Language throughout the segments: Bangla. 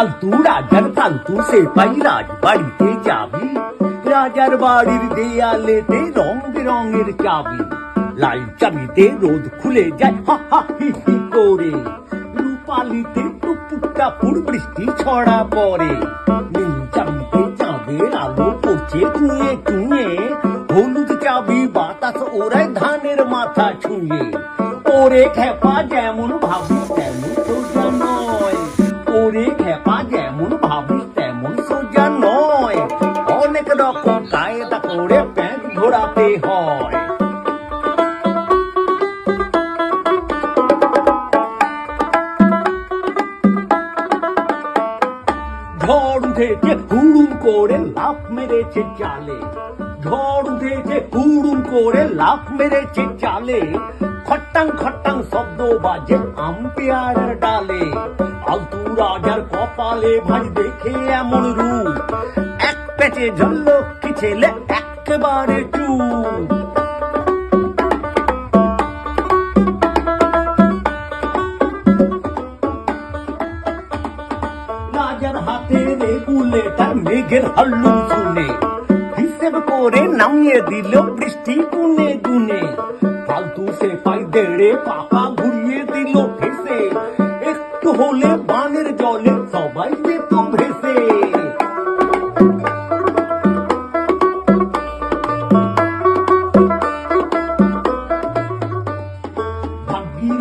আলতু রাজার ফালতু সে পাই রাজ বাড়িতে যাবি রাজার বাড়ির দেয়ালেতে রং বেরঙের চাবি লাল চাবিতে রোদ খুলে যায় হা হা হি হি করে রূপালিতে টুপুক টাপুর বৃষ্টি ছড়া পড়ে নীল চাবিতে চাঁদের আলো চুঁয়ে চুঁয়ে হলুদ চাবি বাতাস ওরাই ধানের মাথা ছুঁয়ে। ওরে খেপা যেমন ভাবিস তেমন সোজা নয়। ওরে খেপা যেমন ভাবিস তেমন সোজা নয়। অনেক রকম কায়দা করে প্যাঁচ ঘোরাতে হয়। ঝড় উঠেছে করে লাফ মেরেছে চালে। ঝড় উঠেছে, হুড়ুম করে লাফ মেরেছে চালে। খট্টাং খট্টাং শব্দ বাজে আম পেয়ারার ডালে। আলতু রাজার কপালে ভাই দেখে এমন রূপ। এক পেটে ঝল্লক্ষী ছেলে? একেবারে চুপ। রাজার হাতে রেগুলেটার মেঘের হল্লুম শুনে হিসেব করে নামিয়ে দিল বৃষ্টি গুনে গুনে। ফালতু সে পাই দেড়ে পাকা ঘুরিয়ে দিল ভেসে। একটু হলে বানের জলে সবাই যেত ভেসে।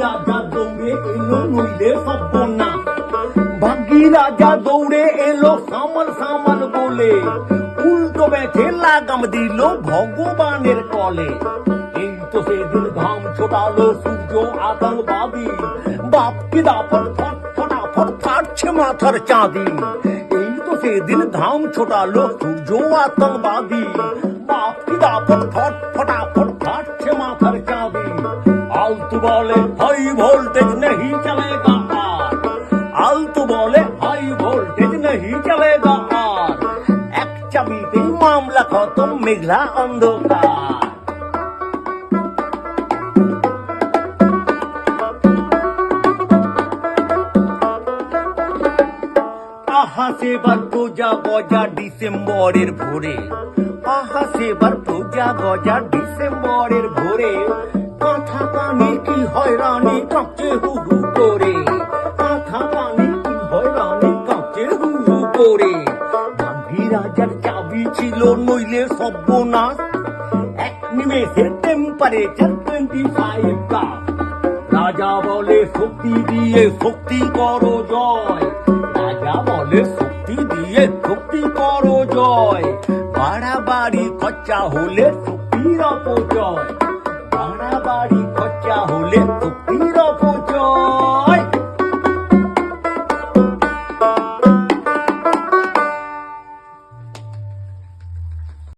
রাজা দৌড়ে এলো নইলে সব্য না রাজা দৌড়ে এলো, সামাল সামাল বলে। উল্টো বেঁচে লাগাম দিল ভগবানের কলে এই তো সেদিন ঘাম ছোটালো সূর্য আতঙ্কবাদী বাপ কি দাপট ফট ফাটছে মাথার চাঁদি। এই তো সেদিন ধাম ছোটালো সূর্য আতঙ্কবাদী বাপ কি দাপট ফট ফটাফট ফাটছে মাথার চাঁদি। আলতু বলে হাই ভোল্টেজ নেই আলতু বলে হাই ভোল্টেজ নেই চলেগা আর এক চাবিতেই মামলা খতম, মেঘলা অন্ধকার। আহা, সেবার প্রজা গজা ডিসেম্বরের ভোরে। আহা, সেবার প্রজা গজা ডিসেম্বরের ভোরে। কাঁথা কানি কি হয়রানি কাঁপছে হু রাজার চাবি ছিল নইলে সর্বনাশ। এক নিমেষের টেম্পারেচার টোয়েন্টি ফাইভ কাপ রাজা বলে, শক্তি দিয়ে শক্তি করো জয়। রাজা বলে, শক্তি দিয়ে শক্তি করো জয়। বাড়াবাড়ি খরচা হলে শক্তির অপচয়। বাড়াবাড়ি খরচা হলে শক্তির